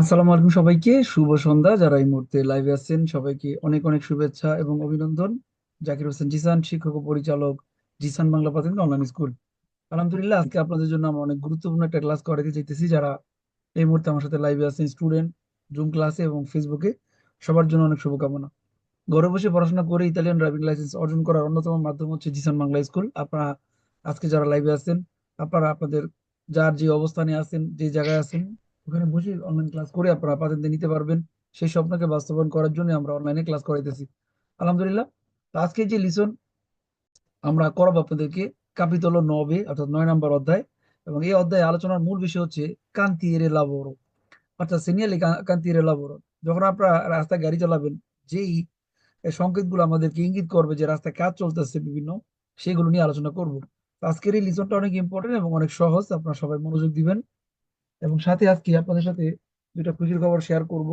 আসসালামু আলাইকুম সবাইকে। শুভ সন্ধ্যা। যারা এই মুহূর্তে লাইভে আছেন, সবাইকে অনেক অনেক শুভেচ্ছা এবং অভিনন্দন। জাকির হোসেন জিসান, শিক্ষক ও পরিচালক জিসান বাংলা প্রাথমিক অনলাইন স্কুল আলহামদুলিল্লাহ, আজকে আপনাদের জন্য আমরা অনেক গুরুত্বপূর্ণ একটা ক্লাস করাতে চাইতেছি। যারা এই মুহূর্তে আমার সাথে লাইভে আছেন স্টুডেন্ট জুম ক্লাসে এবং ফেসবুকে সবার জন্য অনেক শুভকামনা। ঘরে বসে পড়াশোনা করে ইতালিয়ান ড্রাইভিং লাইসেন্স অর্জন করার অন্যতম মাধ্যম হচ্ছে জিসান বাংলা স্কুল আপনারা আজকে যারা লাইভে আছেন, আপনারা আপনাদের, যার যে অবস্থানে আছেন, যে জায়গায় আছেন ওখানে বসে অনলাইন ক্লাস করে আপনারা পাতেন্তে নিতে পারবেন। সেই স্বপ্নকে বাস্তবায়ন করার জন্য আমরা অনলাইনে ক্লাস করাইতেছি। আলহামদুলিল্লাহ আজকে যে লিসন আমরা করাবো আপনাদেরকে কাপিতল নবে, অর্থাৎ নয় নম্বর অধ্যায়। এবং এই অধ্যায়ে আলোচনার মূল বিষয় হচ্ছে কান্তিরে লাবোরো অর্থাৎ সিনিয়ালি কান্তিরে লাবোরো যখন আপনারা রাস্তায় গাড়ি চালাবেন, যেই সংকেতগুলো আমাদেরকে ইঙ্গিত করবে যে রাস্তায় কাজ চলতেছে বিভিন্ন, সেগুলো নিয়ে আলোচনা করব। আজকের এই লিসনটা অনেক ইম্পর্টেন্ট এবং অনেক সহজ, আপনারা সবাই মনোযোগ দিবেন। এবং সাথে আজকে আপনাদের সাথে দুটা খুশির খবর শেয়ার করব।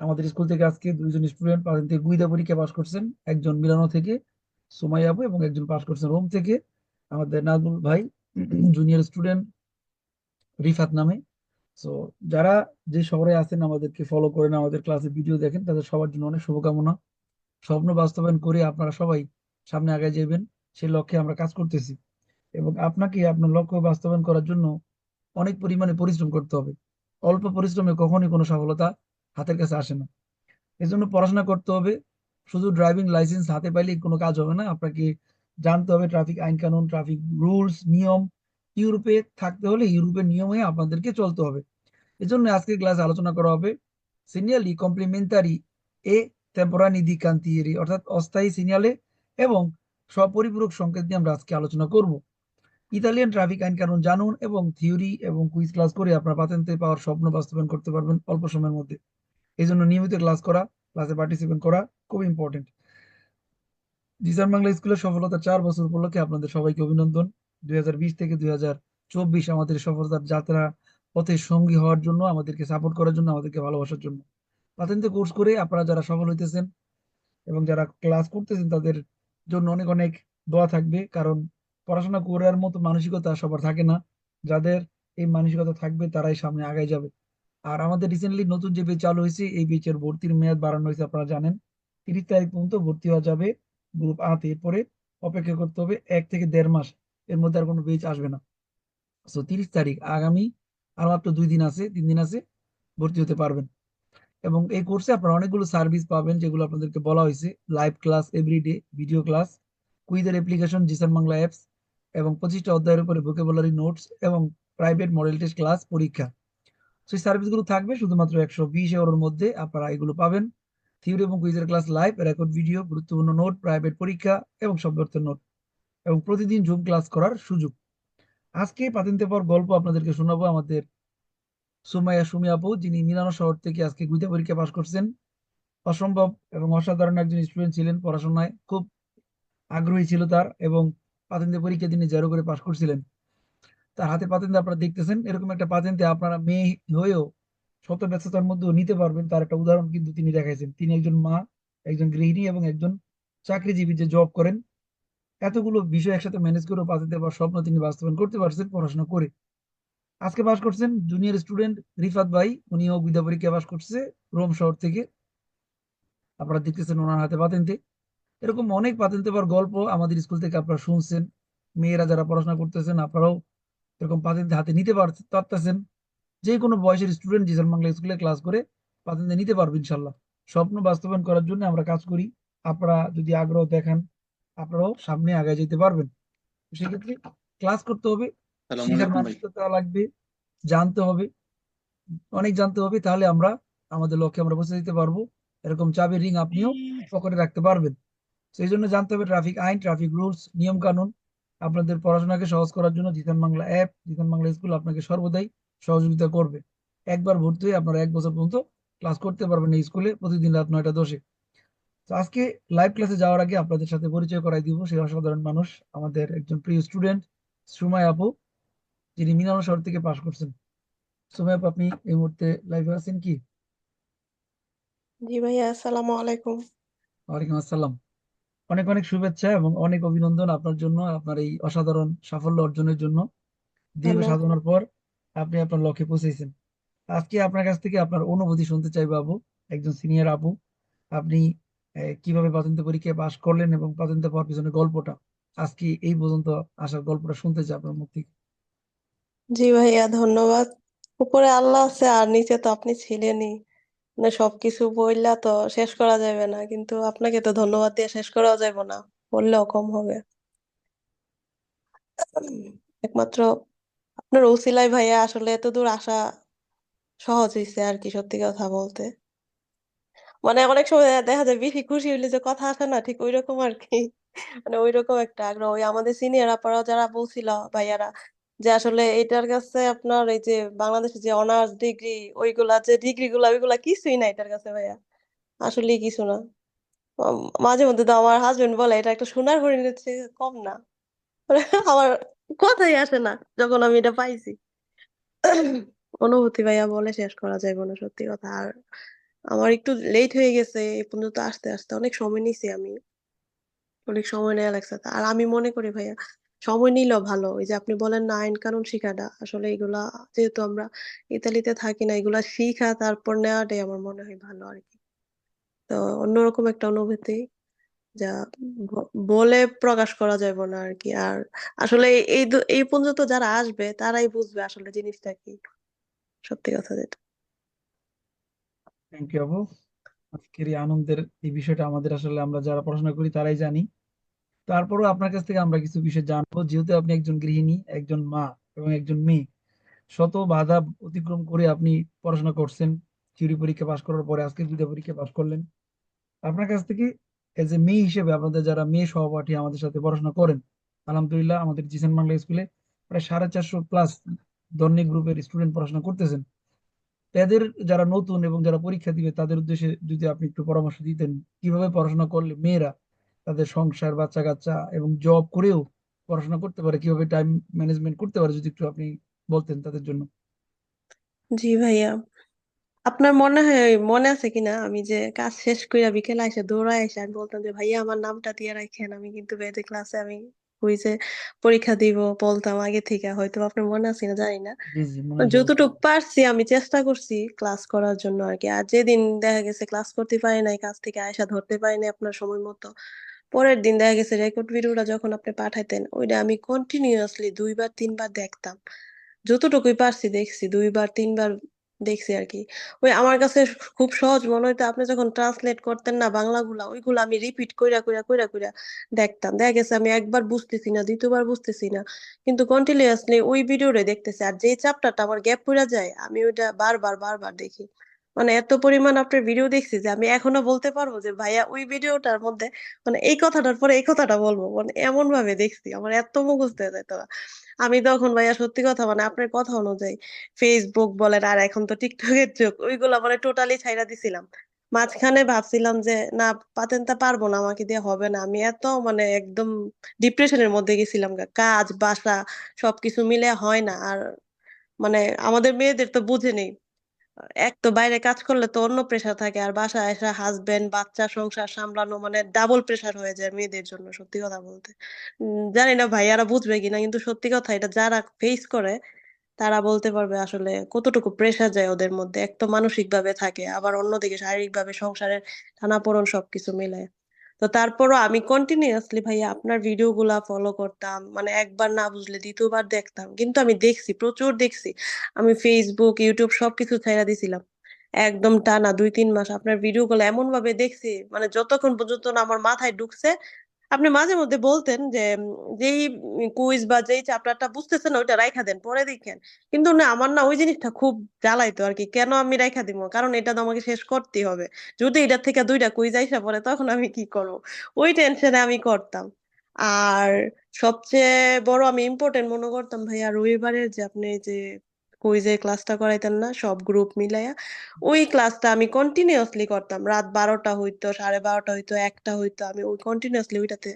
আমাদের স্কুল থেকে আজকে দুইজন স্টুডেন্ট পাশেন থেকে গুইদা পরীক্ষা পাশ করছেন। একজন মিলানো থেকে সুমাই আবু এবং একজন পাশ করছেন রোম থেকে। আমাদের নাজমুল ভাই জুনিয়র স্টুডেন্ট রিফাত নামে। সো যারা যে শহরে আছেন আমাদেরকে ফলো করেন আমাদের ক্লাসে ভিডিও দেখেন তাদের সবার জন্য অনেক শুভকামনা। স্বপ্ন বাস্তবায়ন করে আপনারা সবাই সামনে আগে যাবেন সেই লক্ষ্যে আমরা কাজ করতেছি। এবং আপনাকে আপনার লক্ষ্য বাস্তবায়ন করার জন্য অনেক পরিমাণে পরিশ্রম করতে হবে। অল্প পরিশ্রমে কখনই কোনো সফলতা হাতের কাছে আসে না। এজন্য পড়াশোনা করতে হবে। শুধু ড্রাইভিং লাইসেন্স হাতে পাইলেই কোনো কাজ হবে না। আপনাকে জানতে হবে ট্রাফিক আইন কানুন ট্রাফিক রুলস নিয়ম। ইউরোপে থাকতে হলে ইউরোপের নিয়মে আপনাদেরকে চলতে হবে। এজন্য আজকের ক্লাসে আলোচনা করা হবে সিনিয়ালি কমপ্লিমেন্টারি এ টেম্পোরানি দি অর্থাৎ অস্থায়ী সিনিয়ালে এবং সপরিপূরক সংকেত নিয়ে আমরা আজকে আলোচনা করব। ইতালিয়ান ট্রাফিক আইন কানুন জানুন এবং থিওরি এবং কুইজ ক্লাস করে আপনার পাতেন্তে পাওয়ার স্বপ্ন বাস্তবায়ন করতে পারবেন অল্প সময়ের মধ্যে। এই জন্য নিয়মিত ক্লাস করা, ক্লাসে পার্টিসিপেট করা খুব ইম্পর্টেন্ট জিসান বাংলা স্কুলের সফলতা চার বছর উপলক্ষে আপনাদের সবাইকে অভিনন্দন। দুই থেকে দুই হাজার চব্বিশ আমাদের সফলতার যাত্রা পথে সঙ্গী হওয়ার জন্য, আমাদেরকে সাপোর্ট করার জন্য, আমাদেরকে ভালোবাসার জন্য। পাতেন্তে কোর্স করে আপনারা যারা সফল হইতেছেন এবং যারা ক্লাস করতেছেন তাদের জন্য অনেক অনেক দোয়া থাকবে। কারণ পড়াশোনা করার মতো মানসিকতা সবার থাকে না। যাদের এই মানসিকতা থাকবে তারাই সামনে আগায় যাবে। আর আমাদের রিসেন্টলি নতুন যে বেচ চালু হয়েছে, এই বেচের ভর্তির মেয়াদ বাড়ানো হয়েছে আপনারা জানেন। তিরিশ তারিখ পর্যন্ত ভর্তি হওয়া যাবে গ্রুপ আতে এরপরে অপেক্ষা করতে হবে এক থেকে দেড় মাস। এর মধ্যে আর কোনো বেচ আসবে না। সো তিরিশ তারিখ আগামী আর মাত্র দুই দিন আছে, তিন দিন আছে ভর্তি হতে পারবেন। এবং এই কোর্সে আপনারা অনেকগুলো সার্ভিস পাবেন, যেগুলো আপনাদেরকে বলা হয়েছে। Live class everyday video class কুইজের application Jisan Bangla apps এবং পঁচিশটা অধ্যায়ের উপরে ভোকেবুলারি নোটস এবং প্রাইভেট মডেল টেস্ট ক্লাস পরীক্ষা। সেই সার্ভিসগুলো থাকবে শুধুমাত্র একশো বিশ এওয়ার মধ্যে আপনারা এগুলো পাবেন। থিওরি এবং কুইজের ক্লাস লাইভ রেকর্ড ভিডিও গুরুত্বপূর্ণ নোট প্রাইভেট পরীক্ষা এবং শব্দার্থের নোট এবং প্রতিদিন জুম ক্লাস করার সুযোগ। আজকে পাতিনতে পর গল্প আপনাদেরকে শোনাবো আমাদের সুমাইয়া সুমি আপু, যিনি মিলানো শহর থেকে আজকে গুইতা পরীক্ষা পাশ করছেন। অসম্ভব এবং অসাধারণ একজন স্টুডেন্ট ছিলেন পড়াশোনায়, খুব আগ্রহী ছিল তার এবং পাতেন্তে পরীক্ষা তিনি জেরো করে পাশ করছিলেন। তার হাতে পাতেন্তে আপনারা দেখতেছেন, এরকম একটা পাতেন্তে আপনারা মেয়ে হয়েও শত ব্যস্ততার মধ্যেও নিতে পারবেন। তার একটা উদাহরণ কিন্তু তিনি দেখাইছেন। তিনি একজন মা, একজন গৃহিণী এবং একজন চাকরিজীবী যে জব করেন। এতগুলো বিষয় একসাথে ম্যানেজ করে পাতেন্তে পাওয়ার স্বপ্ন তিনি বাস্তবায়ন করতে পারছেন, পড়াশোনা করে। আজকে পাশ করছেন জুনিয়র স্টুডেন্ট রিফাত ভাই। উনিও বিদ্যা পরীক্ষা পাশ করছে, রোম শহর থেকে। আপনারা দেখতেছেন ওনার হাতে পাতেন্তে এরকম অনেক পাতেন্তে পাওয়ার গল্প আমাদের স্কুল থেকে আপনারা শুনছেন। মেয়েরা যারা পড়াশোনা করতেছেন আপনারাও এরকম পাতেন্তে হাতে নিতে পারতেছেন। যে কোনো বয়সের স্টুডেন্ট জিসান বাংলা স্কুলে ক্লাস করে পাতেন্তে নিতে পারবে ইনশাল্লাহ। স্বপ্ন বাস্তবায়ন করার জন্য আমরা কাজ করি। আপনারা যদি আগ্রহ দেখান আপনারাও সামনে আগে যেতে পারবেন। সেক্ষেত্রে ক্লাস করতে হবে। শেখার মানসিকতা লাগবে জানতে হবে। অনেক জানতে হবে তাহলে আমরা আমাদের লক্ষ্যে আমরা বসে দিতে পারব। এরকম চাবির রিং আপনিও পকেটে রাখতে পারবেন। সেই জন্য জানতে হবে ট্রাফিক আইন ট্রাফিক রুলস নিয়ম কানুন আপনাদের পড়াশোনাকে সহজ করার জন্য জিতান বাংলা অ্যাপ জিতান বাংলা স্কুল আপনাকে সর্বদাই সহযোগিতা করবে। একবার ভর্তি হয়ে আপনারা এক বছর পর্যন্ত ক্লাস করতে পারবেন এই স্কুলে প্রতিদিন রাত নয়টা দশে। তো আজকে লাইভ ক্লাসে যাওয়ার আগে আপনাদের সাথে পরিচয় করাই দিব। সেই অসাধারণ মানুষ আমাদের একজন প্রিয় স্টুডেন্ট সুমাই আপু যিনি মিনানো শহর থেকে পাশ করছেন। সুমাই আপু আপনি এই মুহূর্তে লাইভে আছেন কি? জি ভাইয়া আসসালামু আলাইকুম। ওয়ালাইকুম আসসালাম। অনেক অনেক শুভেচ্ছা এবং অনেক অভিনন্দন আপনার জন্য আপনার এই অসাধারণ সাফল্য অর্জনের জন্য। দীর্ঘ সাধনার পর আপনি আপনার লক্ষ্যে পৌঁছেছেন। আজকে আপনার কাছ থেকে আপনার অনুভূতি শুনতে চাইব আপু একজন সিনিয়র আপু। আপনি কীভাবে প্রাথমিক পরীক্ষায় পাশ করলেন এবং প্রাথমিক পাওয়ার পিছনে গল্পটা? আজকে এই পর্যন্ত আসার গল্পটা শুনতে চাই আপনার মুখ থেকে। জি ভাইয়া ধন্যবাদ। উপরে আল্লাহ আছে আর নিচে তো আপনি ছিলেনই। মানে সবকিছু বললা তো শেষ করা যাবে না, কিন্তু আপনাকে তো ধন্যবাদ দিয়ে শেষ করাও যাবে না, বললেও কম হবে। একমাত্র আপনার উসিলাই ভাইয়া আসলে এত দূর আসা সহজ হয়েছে আর কি, সত্যি কথা বলতে। মানে অনেক সময় দেখা যায় বেশি খুশি হইলে যে কথা আসে না, ঠিক ওই রকম আর কি। মানে ওই রকম একটা আগ্রহ। ওই আমাদের সিনিয়র আপারাও যারা বলছিল ভাইয়ারা যে আসলে এটার কাছে আপনার এই যে বাংলাদেশে যে অনার্স ডিগ্রি ওইগুলা, যে ডিগ্রি গুলা, ওইগুলা কিছুই না এটার কাছে ভাইয়া। আসলে কিছু না। মাঝে মধ্যে তো আমার হাজবেন্ড বলে, এটা একটা সোনার হরিণের চেয়ে কম না। আমার কথাই আসে না যখন আমি এটা পাইছি। অনুভূতি ভাইয়া বলে শেষ করা যায় না সত্যি কথা। আর আমার একটু লেট হয়ে গেছে, এই পর্যন্ত আসতে আসতে অনেক সময় নিছি আমি। অনেক সময় নেওয়া লাগছে। আর আমি মনে করি ভাইয়া সময় নিলেও ভালো। ওই যে আপনি বলেন না আইন কানুন শিখাটা, আসলে এগুলা যেহেতু আমরা ইতালিতে থাকি না, এগুলা শিখা তারপর নেওয়াটাই আমার মনে হয় ভালো আর কি তো অন্যরকম একটা অনুভূতি যা বলে প্রকাশ করা যাবে না আর কি আর আসলে এই এই পর্যন্ত যারা আসবে তারাই বুঝবে আসলে জিনিসটা কি। সত্যি কথা যেটা। থ্যাংক ইউ আপু আজকের এই আনন্দের এই বিষয়টা আমাদের আসলে আমরা যারা পড়াশোনা করি তারাই জানি। তারপরেও আপনার কাছ থেকে আমরা কিছু বিষয় জানব। যেহেতু আপনি একজন গৃহিণী, একজন মা এবং একজন মেয়ে, শত বাধা অতিক্রম করে আপনি পড়াশোনা করছেন। থিওরি পরীক্ষা পাশ করার পরে আজকে দুইটা পরীক্ষা পাশ করলেন। আপনার কাছ থেকে এজ এ মেয়ে হিসেবে আপনাদের যারা মেয়ে সহপাঠী আমাদের সাথে পড়াশোনা করেন, আলহামদুলিল্লাহ আমাদের জিসান বাংলা স্কুলে প্রায় সাড়ে চারশো প্লাস দৈনিক গ্রুপের স্টুডেন্ট পড়াশোনা করতেছেন। তাদের যারা নতুন এবং যারা পরীক্ষা দিবে, তাদের উদ্দেশ্যে যদি আপনি একটু পরামর্শ দিতেন, কীভাবে পড়াশোনা করলে মেয়েরা তাদের সংসার বাচ্চা কাচ্চা এবং জব করেও পড়াশোনা করতে পারে কীভাবে টাইম ম্যানেজমেন্ট করতে পারে যদি একটু আপনি বলতেন তাদের জন্য? জি ভাইয়া। আপনার মনে হয় মনে আছে কিনা? আমি যে কাজ শেষ কইরা বিকেলে এসে দৌড়ায় এসে আমি বলতাম যে ভাইয়া আমার নামটা দিয়ে রাখেন আমি কিন্তু বেদে ক্লাসে আমি কুইজে পরীক্ষা দিব বলতাম আগে থেকে। হয়তো আপনার মনে আছে না জানি না। যতটুকু পারছি আমি চেষ্টা করছি ক্লাস করার জন্য আর কি। আর যেদিন দেখা গেছে ক্লাস করতে পারি নাই কাজ থেকে আয়সা ধরতে পারি নাই আপনার সময় মতো। পরের দিন দেখা গেছে রেকর্ড ভিডিওটা যখন আপনি পাঠাইতেন, ওইটা আমি কন্টিনিউয়াসলি দুইবার, তিনবার দেখতাম। যতটুকুই পারছি দেখছি, দুইবার, তিনবার দেখছি আর কি। ওই আমার কাছে খুব সহজ মনে হইতো, আপনি যখন ট্রান্সলেট করতেন না বাংলাগুলা, ওইগুলো আমি রিপিট কইরা কইরা কইরা কইরা দেখতাম। দেখা গেছে আমি একবার বুঝতেছি না, দ্বিতীয়বার বুঝতেছি না। কিন্তু কন্টিনিউয়াসলি ওই ভিডিওরে দেখতেছি, আর যেই চ্যাপ্টারটা আমার গ্যাপ পড়ে যায়, আমি ওইটা বারবার বারবার দেখি। মানে এত পরিমাণ আপনার ভিডিও দেখছি যে আমি এখনও বলতে পারব যে, ভাইয়া, ওই ভিডিওটার মধ্যে মানে এই কথাটার পরে এই কথাটা বলব। মানে এমন ভাবে দেখছি, আমার এত মুখস্থ হয়ে যেত আমি তখন ভাইয়া সত্যি কথা মানে আপনার কথা অনুযায়ী ফেসবুক বলেন আর এখন তো টিকটকের যুগ, ওইগুলা মানে টোটালি ছাইড়া দিছিলাম। মাঝখানে ভাবছিলাম যে, না পাতেনটা পারব না, আমাকে দিয়ে হবে না। আমি এত মানে একদম ডিপ্রেশনের মধ্যে গেছিলাম কাজ, বাসা সবকিছু মিলে হয় না। আর মানে আমাদের মেয়েদের তো বুঝে নেই। এক তো বাইরে কাজ করলে তো অন্য প্রেশার থাকে, আর বাসায় এসে হাজবেন্ড বাচ্চা সংসার সামলানো মানে ডাবল প্রেশার হয়ে যায় মেয়েদের জন্য সত্যি কথা বলতে। জানি না ভাইয়ারা বুঝবে কিনা, কিন্তু সত্যি কথা এটা যারা ফেস করে, তারা বলতে পারবে আসলে কতটুকু প্রেশার যায় ওদের মধ্যে। এক তো মানসিক ভাবে থাকে, আবার অন্যদিকে শারীরিক ভাবে সংসারের টানাপোড়েন সবকিছু মিলে তো তারপরও আমি কন্টিনিউয়াসলি ভাইয়া আপনার ভিডিও গুলা ফলো করতাম। মানে একবার না বুঝলে দ্বিতীয়বার দেখতাম। কিন্তু আমি দেখছি, প্রচুর দেখছি। আমি ফেসবুক ইউটিউব সবকিছু ছাইড়া দিছিলাম। একদম টানা দুই তিন মাস আপনার ভিডিও গুলো এমন ভাবে দেখছি মানে যতক্ষণ পর্যন্ত না আমার মাথায় ঢুকছে আপনি মাঝে মধ্যে বলতেন যে যেই কুইজ বা যেই চ্যাপ্টারটা বুঝতেছেন ওইটা রাইখা দেন, পরে দেখেন। কিন্তু না, আমার না ওই জিনিসটা খুব জ্বালাইতো আর কি কেন আমি রাইখা দিব? কারণ এটা তো আমাকে শেষ করতেই হবে। যদি এটা থেকে দুইটা কুইজ আইসা পরে তখন আমি কি করব? ওই টেনশনে আমি করতাম। আর সবচেয়ে বড় আমি ইম্পর্টেন্ট মনে করতাম ভাইয়া, রবিবারের যে আপনি যে কুইজের ক্লাসটা করাইতেন না, সব গ্রুপ মিলাইয়া। ওই ক্লাসটা আমি কন্টিনিউয়াসলি করতাম। রাত বারোটা হইতো, সাড়ে বারোটা হইতো, একটা হইতো। আমি ওই কন্টিনিউয়াসলি ওইটাতে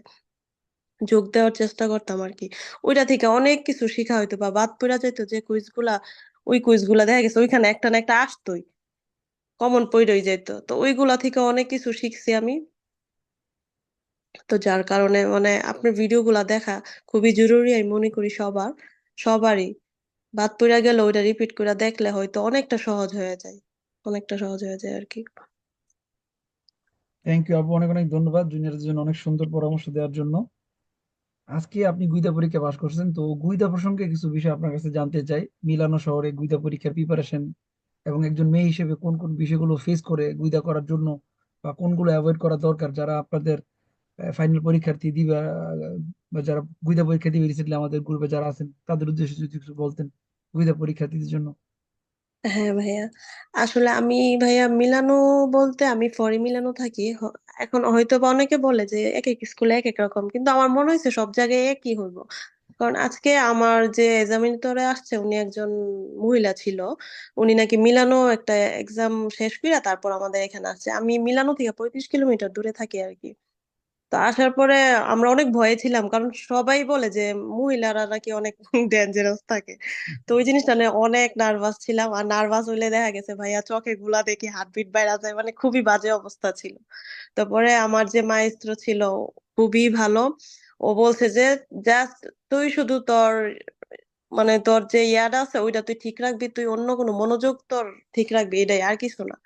যোগ দেওয়ার চেষ্টা করতাম আর কি। ওইটা থেকে অনেক কিছু শিখা হইতো বা বাদ পড়া যাইতো যে কুইজগুলা, ওই কুইজগুলা দেখা গেছে ওইখানে একটা না একটা আসতোই কমন পড়েই যেত তো ওইগুলা থেকে অনেক কিছু শিখছি আমি। তো যার কারণে মানে আপনার ভিডিও গুলা দেখা খুবই জরুরি আমি মনে করি সবার, সবারই। বাদ পড়া গেলে ওইটা রিপিট করে দেখলে হয়তো অনেকটা সহজ হয়ে যায়। অনেকটা সহজ হয়ে যায় আর কি থ্যাংক ইউ আপু। অনেক অনেক ধন্যবাদ জুনিয়রদের জন্য অনেক সুন্দর পরামর্শ দেওয়ার জন্য। আজকে আপনি গুইদা পরীক্ষা পাশ করছেন, তো গুইদা প্রসঙ্গে কিছু বিষয় আপনার কাছে জানতে চাই। মিলানো শহরে গুইদা পরীক্ষার প্রিপারেশন এবং একজন মেয়ে হিসেবে কোন কোন বিষয়গুলো ফেস করে গুইদা করার জন্য বা কোনগুলো অ্যাভয়েড করা দরকার, যারা আপনাদের ফাইনাল পরীক্ষার্থী দিবা বা যারা গুইদা পরীক্ষা দিবে রিসেন্টলি আমাদের গ্রুপে যারা আছেন, তাদের উদ্দেশ্যে যদি কিছু বলতেন গুইদা পরীক্ষার্থীদের জন্য। হ্যাঁ ভাইয়া, আসলে আমি ভাইয়া মিলানো বলতে আমি ফরে মিলানো থাকি। এখন হয়তো বা অনেকে বলে যে এক এক স্কুলে এক এক রকম, কিন্তু আমার মনে হয়েছে সব জায়গায় একই হইব। কারণ আজকে আমার যে এক্সামিনেটরে আসছে, উনি একজন মহিলা ছিল। উনি নাকি মিলানো একটা এক্সাম শেষ করে তারপর আমাদের এখানে আসছে। আমি মিলানো থেকে পঁয়ত্রিশ কিলোমিটার দূরে থাকি আর কি। তো আসার পরে আমরা অনেক ভয়ে ছিলাম, কারণ সবাই বলে যে মহিলারা নাকি অনেক ডেঞ্জারাস থাকে। তো ওই জিনিসটা নিয়ে অনেক নার্ভাস ছিলাম। আর নার্ভাস হইলে দেখা গেছে ভাইয়া চোখে গুলা দেখি হার্টবিট বাইরা যায়। মানে খুবই বাজে অবস্থা ছিল। তারপরে আমার যে মাইস্ত্রো ছিল, খুবই ভালো। ও বলছে যে জাস্ট তুই শুধু তোর মানে তোর যে ইয়াটা আছে, ওইটা তুই ঠিক রাখবি। তুই অন্য কোনো মনোযোগ তোর ঠিক রাখবি। এটাই আর কিছু না।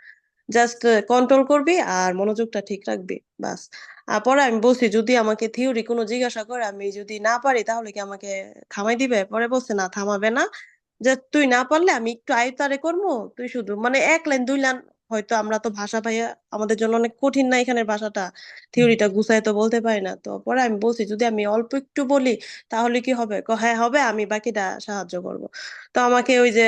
জাস্ট কন্ট্রোল করবি আর মনোযোগটা ঠিক রাখবি। বাস। পরে আমি বলছি যদি আমাকে থিওরি কোনো জিজ্ঞাসা করে আমি যদি না পারি তাহলে কি আমাকে থামাই দিবে? পরে বলছে না থামাবে না। যে তুই না পারলে আমি একটু আয়তারে করব তুই শুধু মানে এক লাইন দুই লাইন হয়তো আমরা তো ভাষা ভাইয়া আমাদের জন্য অনেক কঠিন না এখানের ভাষাটা। থিওরিটা গুছায় তো বলতে পারি না। তো পরে আমি বলছি যদি আমি অল্প একটু বলি তাহলে কি হবে? হ্যাঁ হবে আমি বাকিটা সাহায্য করব। তো আমাকে ওই যে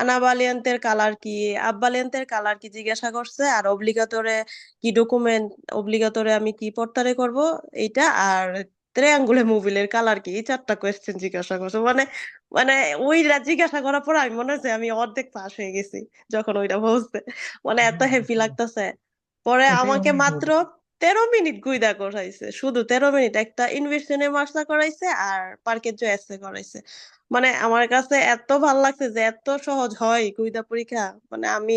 আনাবালিয়ান্তের কালার কি? আব্বালিয়ান্তের কালার কি জিজ্ঞাসা করছে? আর অব্লিগাতরে কি ডকুমেন্ট অব্লিগাতরে আমি কি পড়তারে করব? এইটা আর ট্রায়াঙ্গুলে মোবিলের কালার কি? এই চারটা কোয়েশ্চেন জিজ্ঞাসা করছে। মানে মানে ওইটা জিজ্ঞাসা করার পর আমি মনে হচ্ছে আমি অর্ধেক পাস হয়ে গেছি যখন ওইটা বলছে। মানে এত হ্যাপি লাগতেছে। পরে আমাকে মাত্র তেরো মিনিট গুইদা করাইছে। শুধু তেরো মিনিট, একটা ইনভেস্টনের মাসলা করাইছে আর পার্কের জন্য এসে করাইছে। মানে আমার কাছে এত ভালো লাগছে যে এত সহজ হয় গুইদা পরীক্ষা। মানে আমি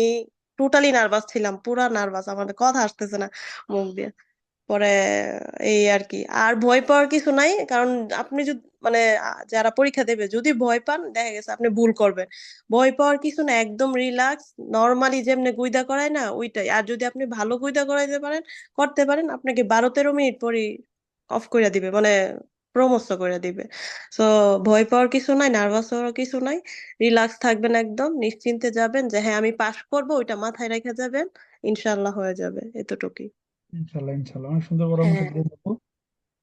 টোটালি নার্ভাস ছিলাম, পুরা নার্ভাস আমার কথা আসতেছে না মুখ দিয়ে। পরে এই আর কি আর ভয় পাওয়ার কিছু নাই, কারণ আপনি যদি মানে যারা পরীক্ষা দেবে, যদি ভয় পান, দেখা গেছে আপনি ভুল করবেন। ভয় পাওয়ার কিছু না একদম রিল্যাক্স, নর্মালি যেমনি গুইদা করায় না, ওইটাই। আর যদি আপনি ভালো গুইদা করাইতে পারেন, করতে পারেন, আপনাকে বারো তেরো মিনিট পরই অফ করে দিবে মানে প্রমোস করে দিবে। তো ভয় পাওয়ার কিছু নাই নার্ভাস হওয়ার কিছু নাই, রিল্যাক্স থাকবেন একদম, নিশ্চিন্তে যাবেন যে হ্যাঁ আমি পাস করব, ওইটা মাথায় রেখে যাবেন ইনশাল্লাহ হয়ে যাবে, এতটুকুই। ইনশাল্লাহ ইনশাল্লাহ অনেক সুন্দর পরামর্শ হ্যাঁ। দিলেন আপু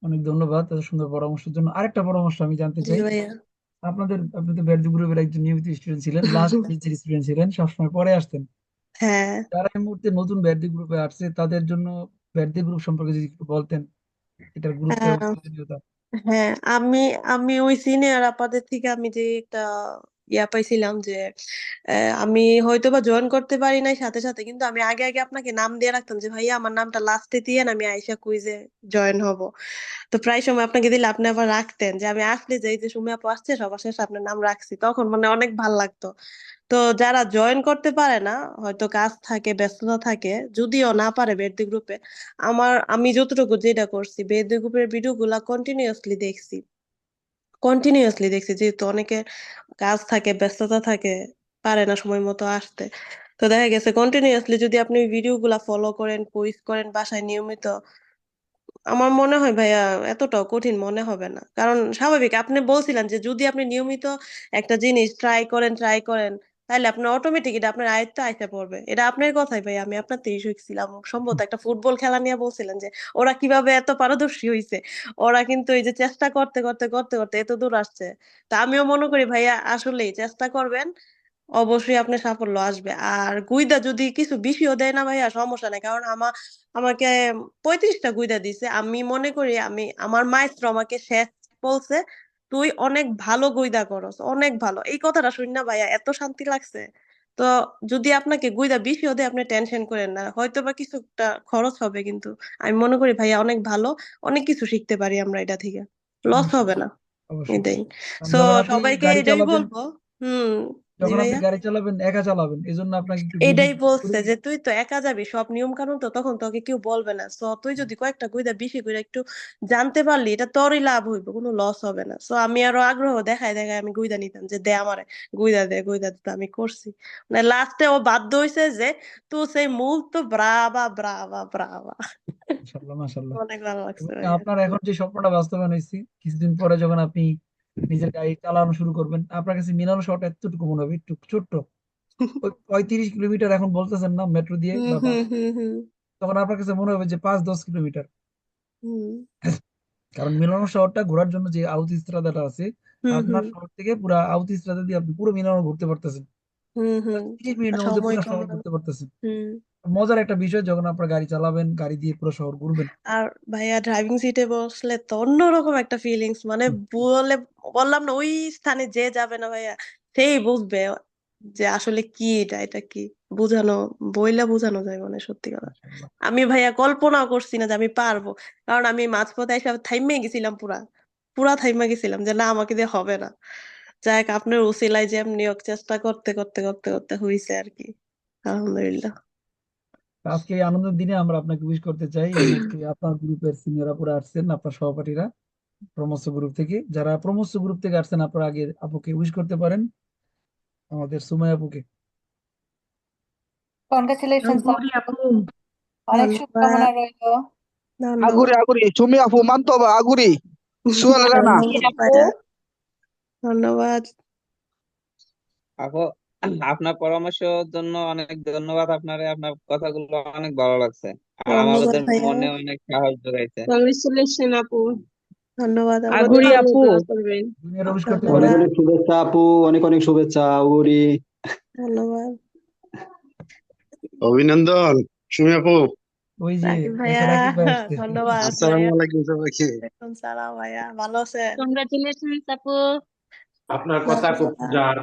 অনেক ধন্যবাদ এত সুন্দর পরামর্শের জন্য। আরেকটা পরামর্শ আমি জানতে জি চাই। ভাইয়া। আপনাদের আপনি তো ব্যাডজি গ্রুপের একজন নিয়মিত স্টুডেন্ট ছিলেন লাস্ট বেঞ্চের স্টুডেন্ট ছিলেন সবসময় পরে আসতেন। হ্যাঁ। যারা এই মুহূর্তে নতুন ব্যাডজি গ্রুপে আসছে তাদের জন্য ব্যাডজি গ্রুপ সম্পর্কে যদি একটু বলতেন এটার গুরুত্ব এবং প্রয়োজনীয়তা হ্যাঁ আমি আমি ওই সিনিয়র আপাদের থেকে আমি যে একটা ইয়া পাইছিলাম যে আমি হয়তো বা জয়েন করতে পারি নাই সাথে সাথে, কিন্তু আমি আগে আগে আপনাকে নাম দিয়ে রাখতাম যে, ভাইয়া, আমার নামটা লাস্টে দিয়ে আমি আইসা কুইজে জয়েন হব। তো প্রায় সময় আপনাকে দিলে আপনি আবার রাখতেন যে, আমি আসলে যে যে, সুমি আপু আসছে, সবার শেষে আপনার নাম রাখছি। তখন মানে অনেক ভালো লাগতো। তো যারা জয়েন করতে পারে না, হয়তো কাজ থাকে, ব্যস্ততা থাকে, যদিও না পারে বেদী গ্রুপে আমার, আমি যতটুকু যেটা করছি বেদী গ্রুপের ভিডিও গুলা কন্টিনিউয়াসলি দেখছি। কন্টিনিউয়াসলি দেখছি, যেহেতু অনেকে কাজ থাকে, ব্যস্ততা থাকে, পারে না সময় মতো আসতে। তো দেখা গেছে কন্টিনিউয়াসলি যদি আপনি ভিডিও গুলা ফলো করেন কুইজ করেন বাসায় নিয়মিত, আমার মনে হয় ভাইয়া এতটাও কঠিন মনে হবে না। কারণ স্বাভাবিক, আপনি বলছিলেন যে যদি আপনি নিয়মিত একটা জিনিস ট্রাই করেন ট্রাই করেন তাহলে আপনার অটোমেটিক এটা আপনার আয়ত্তে আইসা পড়বে। এটা আপনার কথাই ভাই, আমি আপনার তেইশ শিখছিলাম সম্ভবত একটা ফুটবল খেলা নিয়ে বলছিলেন যে, ওরা কীভাবে এত পারদর্শী হয়েছে ওরা কিন্তু এই যে চেষ্টা করতে করতে করতে করতে এত দূর আসছে। তা আমিও মনে করি ভাইয়া, আসলেই চেষ্টা করবেন, অবশ্যই আপনার সাফল্য আসবে। আর গুইদা যদি কিছু বেশিও দেয় না ভাইয়া, সমস্যা নেই। কারণ আমার আমাকে পঁয়ত্রিশটা গুইদা দিছে। আমি মনে করি, আমি, আমার মায়ের আমাকে শেষ বলছে। তুই অনেক ভালো গুইদা করস অনেক ভালো। এই কথাটা শুন না ভাইয়া এত শান্তি লাগছে। তো যদি আপনাকে গুইদা বেশি হতে আপনি টেনশন করেন না হয়তো বা কিছু একটা খরচ হবে কিন্তু। আমি মনে করি ভাইয়া অনেক ভালো অনেক কিছু শিখতে পারি আমরা এটা থেকে। লস হবে না। এটাই। তো সো সবাইকে এটাই বলব হুম। যখন আপনি গাড়ি চালাবেন একা চালাবেন এই জন্য আপনাকে একটু এটাই বলছে যে তুই তো একা যাবি সব নিয়ম কানুন তো তখন তোকে কেউ বলবে না। সো তুই যদি কয়েকটা গুইদা বেশি করে একটু জানতে পারলি এটা তোরই লাভ হইবে কোনো লস হবে না। সো আমি আরও আগ্রহ দেখায় দেখায় আমি গুইদা নিতাম যে দে আমারে গুইদা দে গুইদা দে তো আমি করছি। মানে লাস্টে ও বাধ্য হইছে যে তুই সেই মূল তো ব্রাভা ব্রাভা ব্রাভা। মাশাল্লাহ মাশাল্লাহ অনেক ভালো লাগছে আপনার এখন যে স্বপ্নটা বাস্তবায়ন হয়েছে কিছুদিন পরে যখন আপনি নিজের গাড়ি চালানো শুরু করবেন। আপনার কাছে মিলানো শহরটা এতটুকু মনে হবে একটু ছোট্ট। ওই পঁয়ত্রিশ কিলোমিটার এখন বলতেছেন না মেট্রো দিয়ে তখন আপনার কাছে মনে হবে যে পাঁচ দশ কিলোমিটার। কারণ মিলানো শহরটা ঘোরার জন্য যে আউতিস্ত্রাদাটা আছে হুম আপনার শহর থেকে পুরা আউতিস্ত্রাদা দিয়ে আপনি পুরো মিলানো ঘুরতে পারতেছেন। হুম হুম। তিরিশ মিনিটের মধ্যে পুরো শহর ঘুরতে পারতেছেন। হুম। মজার একটা বিষয় যখন আপনার গাড়ি চালাবেন গাড়ি দিয়ে পুরো শহর ঘুরবেন। আর ভাইয়া ড্রাইভিং সিটে বসলে তো অন্যরকম একটা ফিলিংস মানে বলে বললাম না ওই স্থানে যে যাবে না ভাইয়া সেই বুঝবে যে আসলে কি এটা এটা কি? বোঝানো বইলা বোঝানো যায় মানে সত্যি কথা। আমি ভাইয়া কল্পনাও করছি না যে আমি পারব কারণ আমি মাঝপথে এসে থাইমে গেছিলাম পুরা পুরা থাইমে গেছিলাম যে না আমাকে দিয়ে হবে না। যাই হোক আপনার উসিলায় যেমনি হোক চেষ্টা করতে করতে করতে করতে হইছে আর কি। আলহামদুলিল্লাহ। আজকে এই আনন্দের দিনে আমরা আপনাকে উইশ করতে চাই আপনার গ্রুপের সিনিয়ররা পুরো আসছেন আপনার সহপাঠীরা প্রমোস গ্রুপ থেকে। যারা প্রমোস গ্রুপ থেকে আসছেন আপনারা আগে আপুকে উইশ করতে পারেন। আমাদের সুমাই আপুকে। কনগ্রাচুলেশনস আপু। অনেক শুভকামনা রইল। আগুরি আগুরি। সুমি আপু মান্তবা আগুরি। সোহেল রানা। ধন্যবাদ ধন্যবাদ। আপু আপনার পরামর্শের জন্য অনেক ধন্যবাদ আপনারে। আপনার কথাগুলো অনেক ভালো লাগছে। আর আমাদের ভাইয়া। মনে অনেক সাহস যোগাইছে কংগ্রেচুলেশন আপু। ধন্যবাদ আমাদের আগুরি আপু। দোয়া করবেন। অনেক অনেক শুভেচ্ছা আপু। অনেক অনেক শুভেচ্ছা আউরি ধন্যবাদ। অভিনন্দন। সুমি আপু। ওই যে রাকিব ভাইয়া রাকিব ভাই আসছে। ধন্যবাদ। আসসালামু আলাইকুম সবাইকে। সালাম ভাইয়া। ভালো আছেন? কংগ্রেচুলেশন আপু। আপনার কথা খুব যার।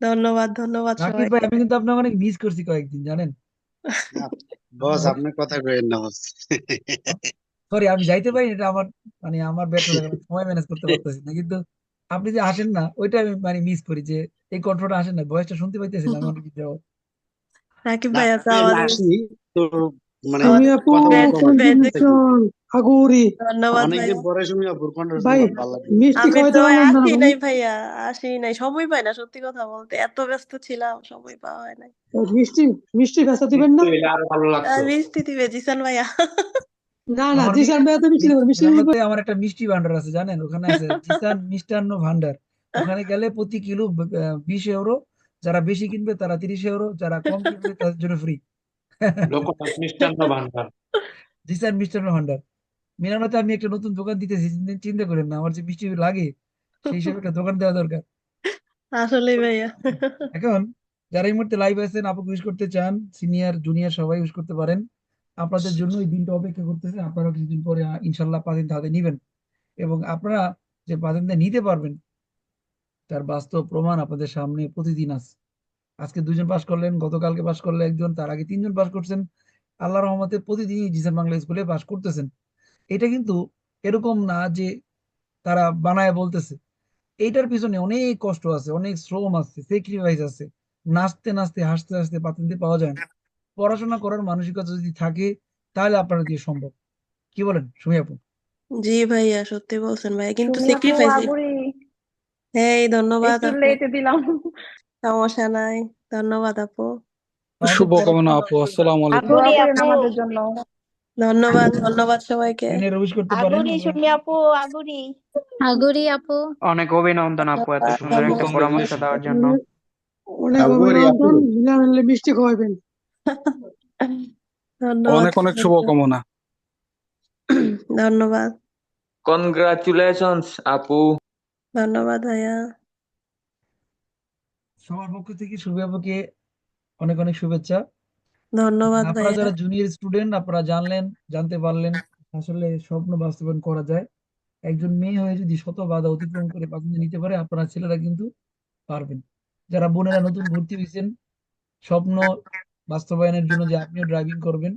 ধন্যবাদ ধন্যবাদ রাকিব সবাইকে। ভাই আমি কিন্তু আপনাকে অনেক মিস করছি কয়েকদিন জানেন? বস আপনার কথা কইেন না বস। সরি আমি যাইতে পারি এটা আমার মানে আমার লাগে সময় ম্যানেজ করতে পারতেছি না কিন্তু আপনি যে আসেন না ওইটা আমি মানে মিস করি যে এই কণ্ঠটা আসেন না ভয়েসটা শুনতে পাইতেছি না আমি অনেক রাকিব ভাইয়া তো আমি আমাদের আসি তো মানে আগুরি। ধন্যবাদ অনেকদিন পরে আপুর ভাই মিষ্টি আসি নাই ভাইয়া আসি নাই। সময় পাই না সত্যি কথা বলতে। এত ব্যস্ত ছিলাম সময় পাওয়া হয় নাই। মিষ্টি মিষ্টি ভেসা দিবেন না? হইলে আরও ভালো আর লাগতো মিষ্টি দিবে জিসান ভাইয়া। না না জিসান ভাই তো মিষ্টি মিষ্টি আমার একটা মিষ্টি ভান্ডার আছে জানেন? ওখানে আছে জিসান মিষ্টান্ন ভান্ডার। ওখানে গেলে প্রতি কিলো বিশ ইউরো যারা বেশি কিনবে তারা তিরিশ ইউরো যারা কম কিনবে তাদের জন্য ফ্রি লোকনাথ মিষ্টান্ন ভান্ডার। জিসান মিষ্টান্ন ভান্ডার। মিলানোতে আমি একটা নতুন দোকান দিতেছি চিন্তা- করেন না আমার যে মিষ্টি লাগে সেই হিসেবে একটা দোকান দেওয়া দরকার। আসলেই ভাইয়া। এখন যারা এই মুহূর্তে লাইভ আছেন আপুকে ইউজ করতে চান সিনিয়র জুনিয়র সবাই ইউজ করতে পারেন। আপনাদের জন্য এই দিনটা অপেক্ষা করতেছে আপনারা কিছুদিন পরে ইনশাল্লাহ পাতেন হাতে নিবেন। এবং আপনারা যে পাতেনটা নিতে পারবেন তার বাস্তব প্রমাণ আপনাদের সামনে প্রতিদিন আছে আজকে দুজন পাশ করলেন গতকালকে পাশ করলে একজন তার আগে তিনজন পাশ করছেন। আল্লাহ রহমতে প্রতিদিনই জিসান বাংলা স্কুলে পাশ করতেছেন। এটা কিন্তু এরকম না যে তারা বানায় বলতেছে। এইটার পিছনে অনেক কষ্ট আছে অনেক শ্রম আছে স্যাক্রিফাইস আছে। নাচতে নাচতে হাসতে হাসতে পাতেন্তে পাওয়া যায় না। পড়াশোনা করার মানসিকতা যদি থাকে তাহলে আপনার দিয়ে সম্ভব? কি বলেন সুমি আপু। জি ভাইয়া সত্যি বলছেন ভাইয়া। কিন্তু স্যাক্রিফাইস এই ধন্যবাদ একটু আপু। লেটে দিলাম। সমস্যা নাই। ধন্যবাদ আপু। শুভকামনা আপু। আসসালামু আলাইকুম। দোয়া আপু আমাদের জন্য। ধন্যবাদ ধন্যবাদ সবাইকে। করতে পারেন। আগুরি সুমি আপু আগুরি আগুরি আপু। অনেক অভিনন্দন আপু এত সুন্দর একটা পরামর্শ দেওয়ার জন্য। অনেক অভিনন্দন। হলে মিষ্টি খাওয়াবেন। ধন্যবাদ। অনেক অনেক শুভকামনা। ধন্যবাদ। কনগ্রাচুলেশনস আপু। ধন্যবাদ ভাইয়া। সবার পক্ষ থেকে শুভ আপুকে অনেক অনেক শুভেচ্ছা। ধন্যবাদ আপনারা যারা জুনিয়র স্টুডেন্ট আপনারা জানলেন জানতে পারলেন আসলে স্বপ্ন বাস্তবায়ন করা যায়। একজন মেয়ে হয়ে যদি শত বাধা অতিক্রম করে পাখিতে নিতে পারে আপনারা ছেলেরা কিন্তু পারবেন। যারা বোনেরা নতুন ভর্তি হয়েছেন স্বপ্ন বাস্তবায়নের জন্য যে আপনিও ড্রাইভিং করবেন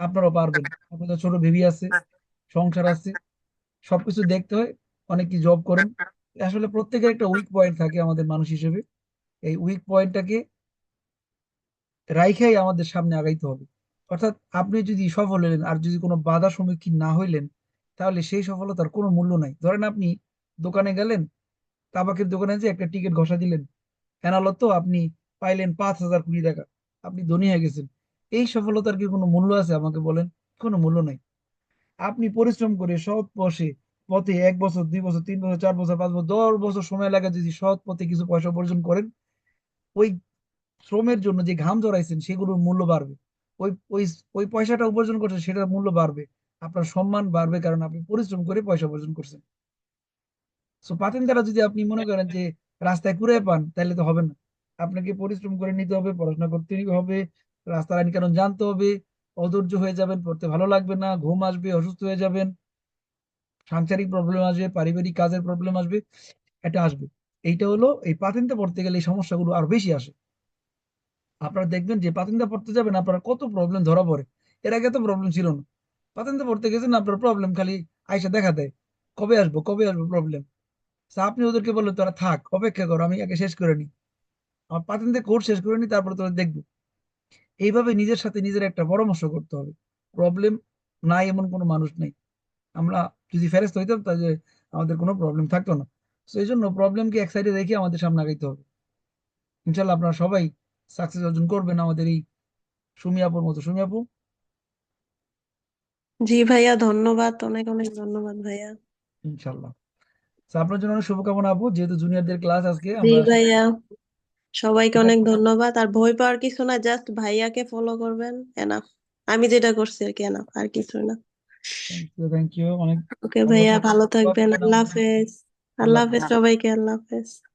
আপনারাও পারবেন। আপনাদের ছোট বেবি আছে সংসার আছে সবকিছু দেখতে হয় অনেক অনেকে জব করেন। আসলে প্রত্যেকের একটা উইক পয়েন্ট থাকে আমাদের মানুষ হিসেবে। এই উইক পয়েন্টটাকে রাইখাই আমাদের সামনে আগাইতে হবে। অর্থাৎ আপনি যদি সফল হলেন আর যদি কোনো বাধা সম্মুখীন না হইলেন, তাহলে সেই সফলতার কোনো মূল্য নাই। ধরেন আপনি দোকানে গেলেন, তাবাকের দোকানে যে একটা টিকিট ঘষা দিলেন এনালত আপনি পাইলেন পাঁচ হাজার কোটি টাকা, আপনি ধনী হয়ে গেছেন। এই সফলতার কি কোনো মূল্য আছে আমাকে বলেন? কোনো মূল্য নাই। আপনি পরিশ্রম করে সৎ পথে পথে এক বছর, দুই বছর, তিন বছর, চার বছর, পাঁচ বছর, দশ বছর সময় লাগে যদি সৎ পথে কিছু পয়সা উপার্জন করেন, ওই শ্রমের জন্য যে ঘাম জড়াইছেন, সেগুলোর মূল্য বাড়বে। ওই ওই ওই পয়সাটা উপার্জন করছেন, সেটার মূল্য বাড়বে। আপনার সম্মান বাড়বে কারণ আপনি পরিশ্রম করে পয়সা উপার্জন করছেন। সো পাতেন দ্বারা যদি আপনি মনে করেন যে রাস্তায় কুড়ে পান, তাহলে তো হবে না। আপনাকে পরিশ্রম করে নিতে হবে, পড়াশোনা করতে হবে, রাস্তার আইন কানুন জানতে হবে, অধৈর্য হয়ে যাবেন, পড়তে ভালো লাগবে না, ঘুম আসবে, অসুস্থ হয়ে যাবেন, সাংসারিক প্রবলেম আসবে, পারিবারিক কাজের প্রবলেম আসবে, এটা আসবে। এইটা হলো, এই পাতেন্তে পড়তে গেলে এই সমস্যাগুলো আরও বেশি আসে। আপনারা দেখবেন যে পাতেন্তে পড়তে যাবেন, আপনার কত প্রবলেম ধরা পড়ে। এর আগে তো প্রবলেম ছিল না। পাতেন্তে পড়তে গেছেন, আপনার প্রবলেম খালি আইসা দেখা দেয়। কবে আসব কবে আসব প্রবলেম আপনি ওদেরকে বললেন তোরা থাক, অপেক্ষা করো, আমি আগে শেষ করে নি আমার পাতেন্তে কোর্স শেষ করে নি তারপরে তোরা দেখব। এইভাবে নিজের সাথে নিজের একটা পরামর্শ করতে হবে। প্রবলেম নাই এমন কোনো মানুষ নেই। আমরা যদি ফেরেস্ত হইতাম, তাহলে আমাদের কোনো প্রবলেম থাকতো না। এই জন্য প্রবলেমকে এক সাইডে রেখে আমাদের সামনে আগাইতে হবে। ইনশাল্লাহ আপনারা সবাই সাকসেস অর্জন করবেন আমাদের এই সুমি আপুর মতো। সুমি আপু জি ভাইয়া ধন্যবাদ। অনেক অনেক ধন্যবাদ ভাইয়া। ইনশাল্লাহ আপনার জন্য অনেক শুভকামনা আপু যেহেতু জুনিয়রদের ক্লাস আজকে জি আমরা ভাইয়া সবাইকে অনেক ধন্যবাদ। আর ভয় পাওয়ার কিছু না জাস্ট ভাইয়াকে ফলো করবেন এনাফ আমি যেটা করছি আর কি এনাফ আর কিছু না। থ্যাংক ইউ অনেক ওকে ভাইয়া ভালো থাকবেন। আল্লাহ হাফেজ আল্লাহ হাফেজ। সবাইকে আল্লাহ হাফেজ।